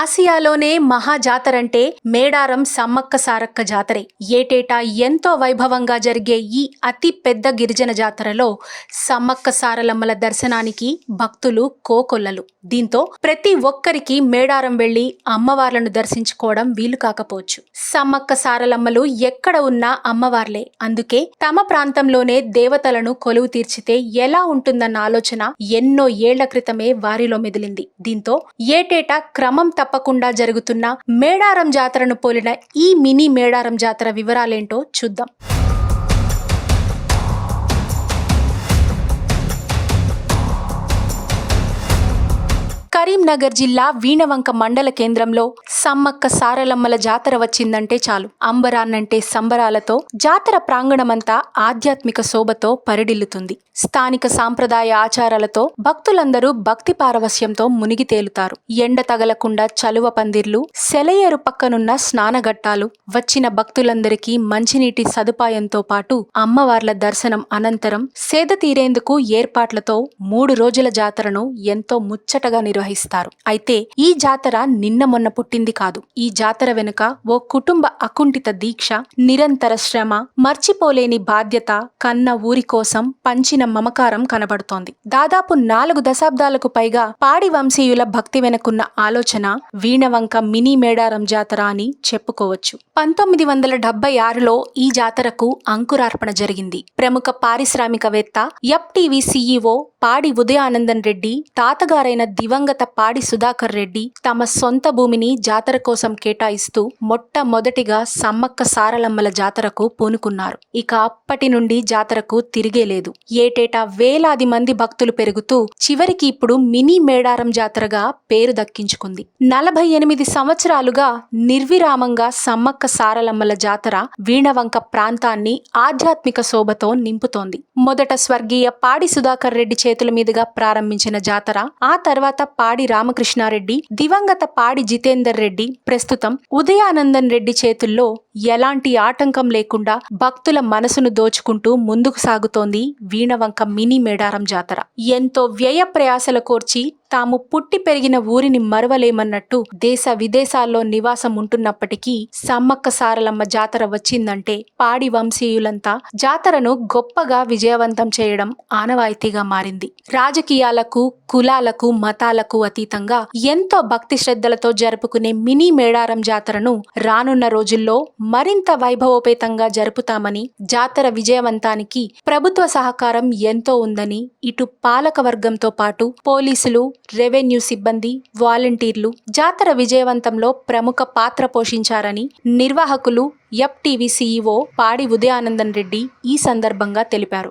ఆసియాలోనే మహా జాతరంటే మేడారం సమ్మక్క సారక్క జాతరే. ఏటేటా ఎంతో వైభవంగా జరిగే ఈ అతి పెద్ద గిరిజన జాతరలో సమ్మక్క సారలమ్మల దర్శనానికి భక్తులు కోకొల్లలు. దీంతో ప్రతి ఒక్కరికి మేడారం వెళ్ళి అమ్మవార్లను దర్శించుకోవడం వీలు కాకపోవచ్చు. సమ్మక్క సారలమ్మలు ఎక్కడ ఉన్నా అమ్మవార్లే. అందుకే తమ ప్రాంతంలోనే దేవతలను కొలువు తీర్చితే ఎలా ఉంటుందన్న ఆలోచన ఎన్నో ఏళ్ళ క్రితమే వారిలో మెదిలింది. దీంతో ఏటేటా క్రమం తప్పకుండా జరుగుతున్న మేడారం జాతరను పోలిన ఈ మినీ మేడారం జాతర వివరాలేంటో చూద్దాం. కరీంనగర్ జిల్లా వీణవంక మండల కేంద్రంలో సమ్మక్క సారలమ్మల జాతర వచ్చిందంటే చాలు. అంబరాన్నంటే సంబరాలతో జాతర ప్రాంగణమంతా ఆధ్యాత్మిక శోభతో పరిడిల్లుతుంది. స్థానిక సాంప్రదాయ ఆచారాలతో భక్తులందరూ భక్తి పారవస్యంతో మునిగి తేలుతారు. ఎండ తగలకుండా చలువ పందిర్లు సెలయేరు పక్కనున్న స్నానఘట్టాలు వచ్చిన భక్తులందరికీ మంచినీటి సదుపాయంతో పాటు అమ్మవార్ల దర్శనం అనంతరం సేద తీరేందుకు ఏర్పాట్లతో మూడు రోజుల జాతరను ఎంతో ముచ్చటగా నిర్వహిస్తారు. అయితే ఈ జాతర నిన్న మొన్న పుట్టింది కాదు. ఈ జాతర వెనుక ఓ కుటుంబ అకుంఠిత దీక్ష నిరంతర శ్రమ మర్చిపోలేని బాధ్యత కన్న ఊరి కోసం పంచిన మమకారం కనబడుతోంది. దాదాపు నాలుగు దశాబ్దాలకు పైగా పాడి వంశీయుల భక్తి వెనుకున్న ఆలోచన వీణవంక మినీ మేడారం జాతర అని చెప్పుకోవచ్చు. పంతొమ్మిది వందల డెబ్బై ఆరులో ఈ జాతరకు అంకురార్పణ జరిగింది. ప్రముఖ పారిశ్రామికవేత్త ఎఫ్టీవీ సీఈఓ పాడి ఉదయానందన్ రెడ్డి తాతగారైన దివంగత పాడి సుధాకర్ రెడ్డి తమ సొంత భూమిని జాతర కోసం కేటాయిస్తూ మొట్టమొదటిగా సమ్మక్క సారలమ్మల జాతరకు పూనుకున్నారు. ఇక అప్పటి నుండి జాతరకు తిరిగే లేదు. ఏటేటా వేలాది మంది భక్తులు పెరుగుతూ చివరికి ఇప్పుడు మినీ మేడారం జాతరగా పేరు దక్కించుకుంది. నలభై ఎనిమిది సంవత్సరాలుగా నిర్విరామంగా సమ్మక్క సారలమ్మల జాతర వీణవంక ప్రాంతాన్ని ఆధ్యాత్మిక శోభతో నింపుతోంది. మొదట స్వర్గీయ పాడి సుధాకర్ రెడ్డి చేతుల మీదుగా ప్రారంభించిన జాతర ఆ తర్వాత పాడి పాడి రామకృష్ణారెడ్డి దివంగత పాడి జితేందర్ రెడ్డి ప్రస్తుతం ఉదయానందన్ రెడ్డి చేతుల్లో ఎలాంటి ఆటంకం లేకుండా భక్తుల మనసును దోచుకుంటూ ముందుకు సాగుతోంది వీణవంక మినీ మేడారం జాతర. ఎంతో వ్యయ ప్రయాసల కోర్చి తాము పుట్టి పెరిగిన ఊరిని మరవలేమన్నట్టు దేశ విదేశాల్లో నివాసం ఉంటున్నప్పటికీ సమ్మక్క సారలమ్మ జాతర వచ్చిందంటే పాడి వంశీయులంతా జాతరను గొప్పగా విజయవంతం చేయడం ఆనవాయితీగా మారింది. రాజకీయాలకు కులాలకు మతాలకు అతీతంగా ఎంతో భక్తి శ్రద్ధలతో జరుపుకునే మినీ మేడారం జాతరను రానున్న రోజుల్లో మరింత వైభవోపేతంగా జరుపుతామని జాతర విజయవంతానికి ప్రభుత్వ సహకారం ఎంతో ఉందని ఇటు పాలక వర్గంతో పాటు పోలీసులు రెవెన్యూ సిబ్బంది వాలంటీర్లు జాతర విజయవంతంలో ప్రముఖ పాత్ర పోషించారని నిర్వాహకులు ఎఫ్టీవీ సీఈఓ పాడి ఉదయానందన్ రెడ్డి ఈ సందర్భంగా తెలిపారు.